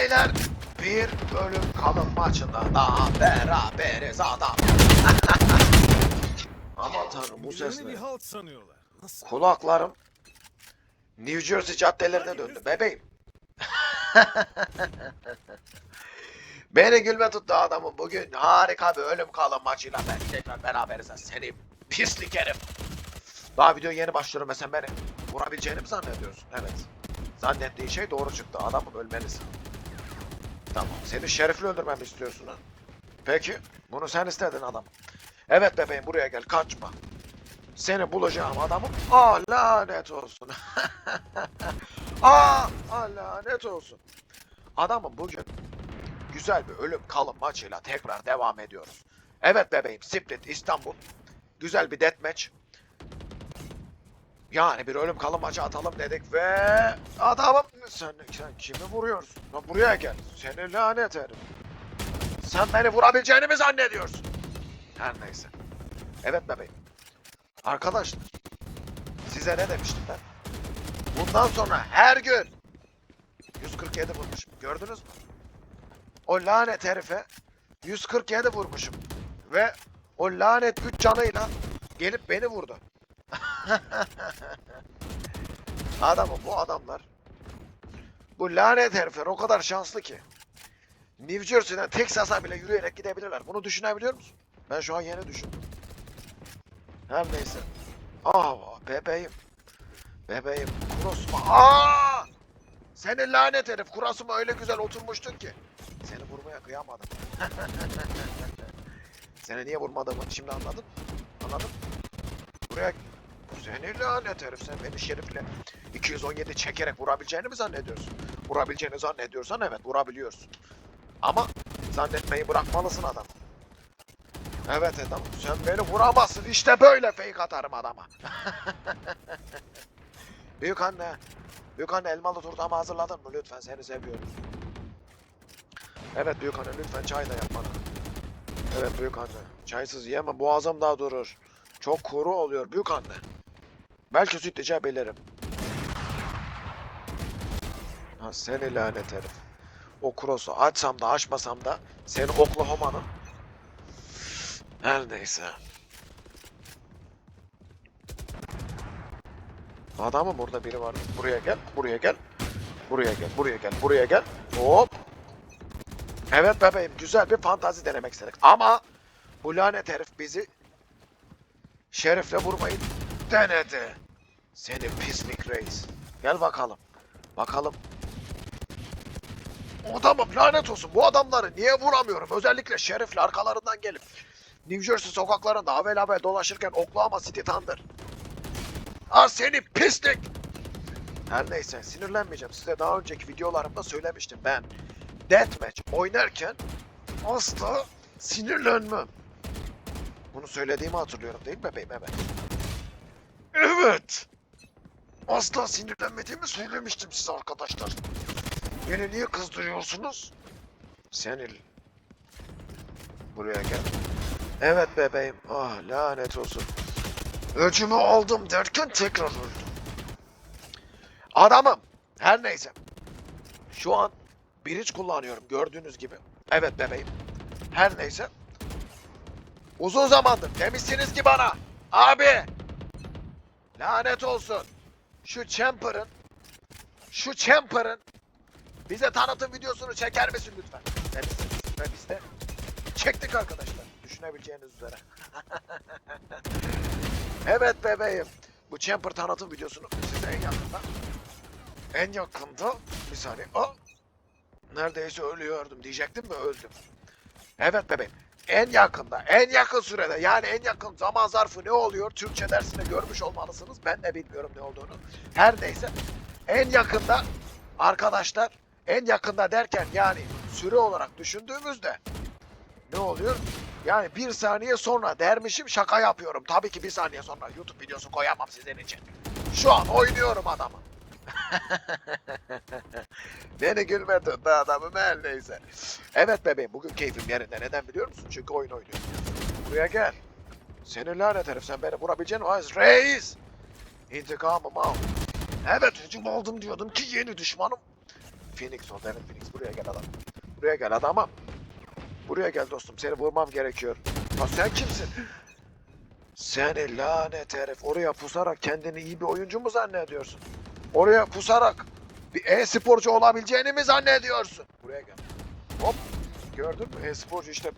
beyler bir bölüm kalın maçında daha beraberiz adam. Aman tanrım bu ses ne? Kulaklarım New Jersey caddelerine döndü bebeğim. Beni gülme tuttu adamım bugün harika bir ölüm kalım maçıyla ben tekrar beraberiz seni pislik herif. Daha video yeni başlıyorum ve sen beni vurabileceğini mi zannediyorsun? Evet. Zannettiğin şey doğru çıktı. Adamım ölmelisin. Tamam. Seni şerefli öldürmemi istiyorsun ha. Peki. Bunu sen istedin adam. Evet bebeğim buraya gel kaçma. Seni bulacağım adamım. Aa lanet olsun. Aa, aa lanet olsun. Adamım bugün güzel bir ölüm kalım maçıyla tekrar devam ediyoruz. Evet bebeğim Split İstanbul. Güzel bir deathmatch. Yani bir ölüm kalım maçı atalım dedik ve adamım sen, sen kimi vuruyorsun? Lan buraya gel. Seni lanet herif. Sen beni vurabileceğini mi zannediyorsun? Her neyse. Evet bebeğim. Arkadaşlar. Size ne demiştim ben? Bundan sonra her gün 147 vurmuşum. Gördünüz mü? O lanet herife 147 vurmuşum. Ve o lanet 3 canıyla gelip beni vurdu. Adamım bu adamlar bu lanet herifler o kadar şanslı ki New Jersey'den Texas'a bile yürüyerek gidebilirler. Bunu düşünebiliyor musun? Ben şu an yeni düşündüm. Her neyse. Aa bebeğim. Bebeğim. Kurosuma. Aa! Senin lanet herif. Kurasuma öyle güzel oturmuştun ki. Seni vurmaya kıyamadım. Seni niye vurmadığımı şimdi anladın? Anladın? Buraya seni lanet herif sen beni şerifle 217 çekerek vurabileceğini mi zannediyorsun? Vurabileceğini zannediyorsan evet vurabiliyorsun. Ama zannetmeyi bırakmalısın adam. Evet adam sen beni vuramazsın işte böyle fake atarım adama. büyük anne. Büyük anne elmalı turtamı hazırladın mı lütfen seni seviyorum. Evet büyük anne lütfen çay da yap bana. Evet büyük anne. Çaysız yeme boğazım daha durur. Çok kuru oluyor büyük anne. Belki süt içebilirim. Ha seni lanet herif. O cross'u açsam da açmasam da seni Oklahoma'nın her neyse. Adamım burada biri var. Buraya gel, buraya gel. Buraya gel, buraya gel, buraya gel. Hop. Evet bebeğim, güzel bir fantazi denemek istedik. Ama bu lanet herif bizi şerifle vurmayı denedi. Seni pislik reis. Gel bakalım. Bakalım. Adamım lanet olsun. Bu adamları niye vuramıyorum? Özellikle şerifle arkalarından gelip New Jersey sokaklarında havel dolaşırken Oklahoma City Thunder. Ah seni pislik! Her neyse sinirlenmeyeceğim. Size daha önceki videolarımda söylemiştim ben. Deathmatch oynarken asla sinirlenmem. Bunu söylediğimi hatırlıyorum değil mi bebeğim? Evet. Evet. Asla sinirlenmediğimi söylemiştim size arkadaşlar. Beni niye kızdırıyorsunuz? Senil. Buraya gel. Evet bebeğim. Ah lanet olsun. Öcümü aldım derken tekrar öldüm. Adamım. Her neyse. Şu an biriç kullanıyorum gördüğünüz gibi. Evet bebeğim. Her neyse. Uzun zamandır demişsiniz ki bana. Abi. Lanet olsun. Şu Champer'ın şu Champer'ın bize tanıtım videosunu çeker misin lütfen? Demişsiniz. Ve biz de çektik arkadaşlar. Düşünebileceğiniz üzere. evet bebeğim. Bu Champer tanıtım videosunu size en yakında en yakında bir saniye. Aa, neredeyse ölüyordum diyecektim mi öldüm. Evet bebeğim. En yakında, en yakın sürede yani en yakın zaman zarfı ne oluyor? Türkçe dersinde görmüş olmalısınız. Ben de bilmiyorum ne olduğunu. Her neyse. En yakında arkadaşlar en yakında derken yani süre olarak düşündüğümüzde ne oluyor? Yani bir saniye sonra dermişim şaka yapıyorum. Tabii ki bir saniye sonra YouTube videosu koyamam sizin için. Şu an oynuyorum adamı. Beni gülme tuttu adamım her neyse. Evet bebeğim bugün keyfim yerinde. Neden biliyor musun? Çünkü oyun oynuyorum. Buraya gel. Seni lanet herif sen beni vurabileceğin vaiz. Reis! İntikamımı al. Evet hücum aldım diyordum ki yeni düşmanım. Phoenix ol. Devin Phoenix. Buraya gel adam. Buraya gel adamım. Buraya gel dostum. Seni vurmam gerekiyor. Ya sen kimsin? Seni lanet herif. Oraya pusarak kendini iyi bir oyuncu mu zannediyorsun? Oraya pusarak bir e-sporcu olabileceğini mi zannediyorsun? Buraya gel. Hop. Gördün mü? E-sporcu işte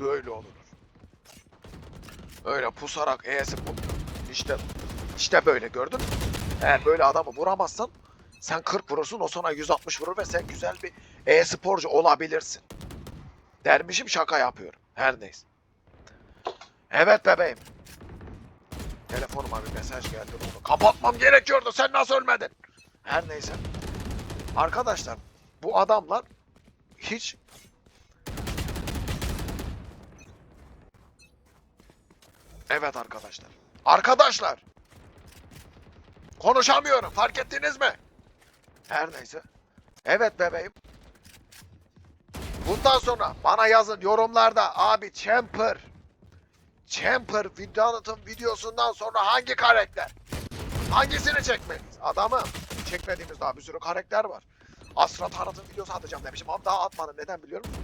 böyle olur. Öyle pusarak e-spor. İşte işte böyle gördün mü? Eğer böyle adamı vuramazsan sen 40 vurursun o sana 160 vurur ve sen güzel bir e-sporcu olabilirsin. Dermişim şaka yapıyorum. Her neyse. Evet bebeğim. Telefonuma bir mesaj geldi. Onu kapatmam gerekiyordu. Sen nasıl ölmedin? Her neyse. Arkadaşlar bu adamlar hiç Evet arkadaşlar. Arkadaşlar. Konuşamıyorum. Fark ettiniz mi? Her neyse. Evet bebeğim. Bundan sonra bana yazın yorumlarda abi Champer. Champer video anlatım videosundan sonra hangi karakter? Hangisini çekmeliyiz? Adamı çekmediğimiz daha bir sürü karakter var. Astra tanıtım videosu atacağım demişim ama daha atmadım. Neden biliyor musun?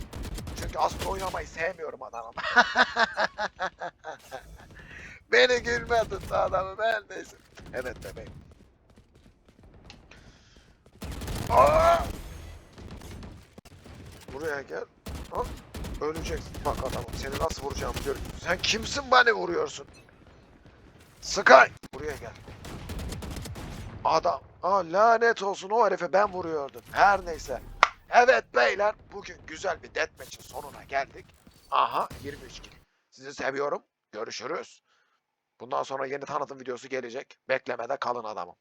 Çünkü Astra oynamayı sevmiyorum adamım. Beni gülme tuttu adamı ben neyse. Evet bebeğim. Aa! Buraya gel. Ha? Öleceksin. Bak adamım seni nasıl vuracağımı gör. Sen kimsin beni vuruyorsun? Sky. Buraya gel. Adam. Aa lanet olsun o herife ben vuruyordum. Her neyse. Evet beyler bugün güzel bir deathmatch'in sonuna geldik. Aha 23 kill. Sizi seviyorum. Görüşürüz. Bundan sonra yeni tanıtım videosu gelecek. Beklemede kalın adamım.